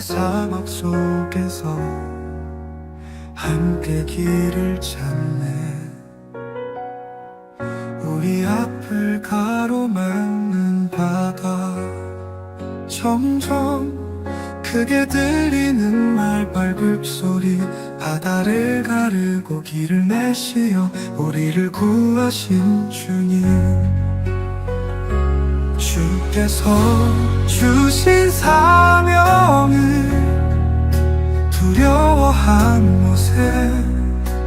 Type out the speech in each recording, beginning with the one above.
사막 속에서 함께 길을 찾네. 우리 앞을 가로막는 바다. 점점 크게 들리는 말발굽 소리. 바다를 가르고 길을 내시어 우리를 구하신 주님. 주께서 주신 사명을 두려워한 모세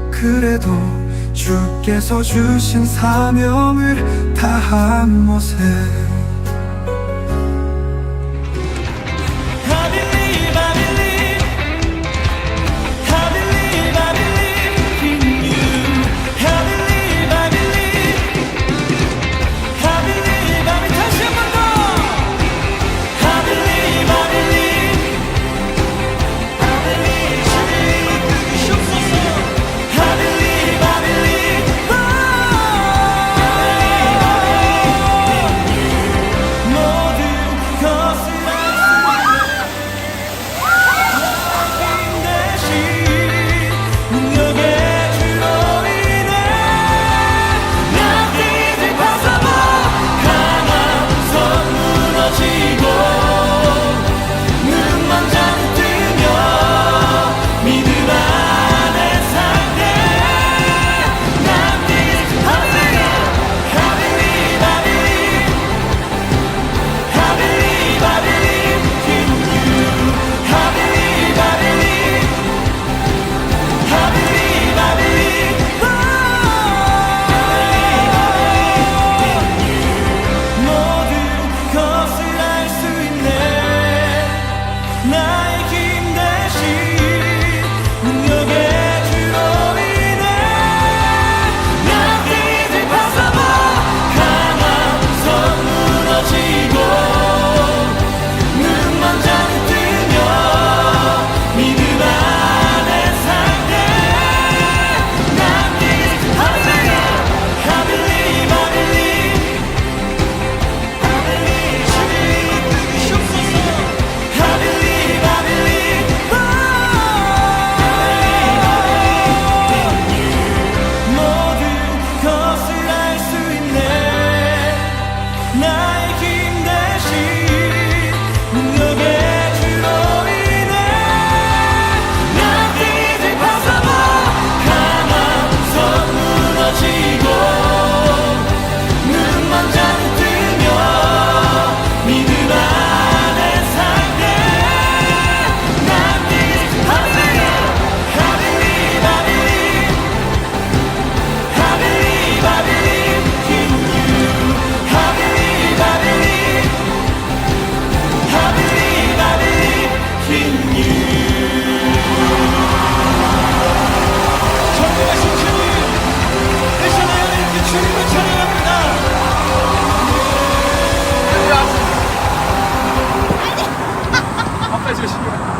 그래도 주께서 주신 사명을 다한 모습. 정신을 차려야 합니다. 아빠 제시야.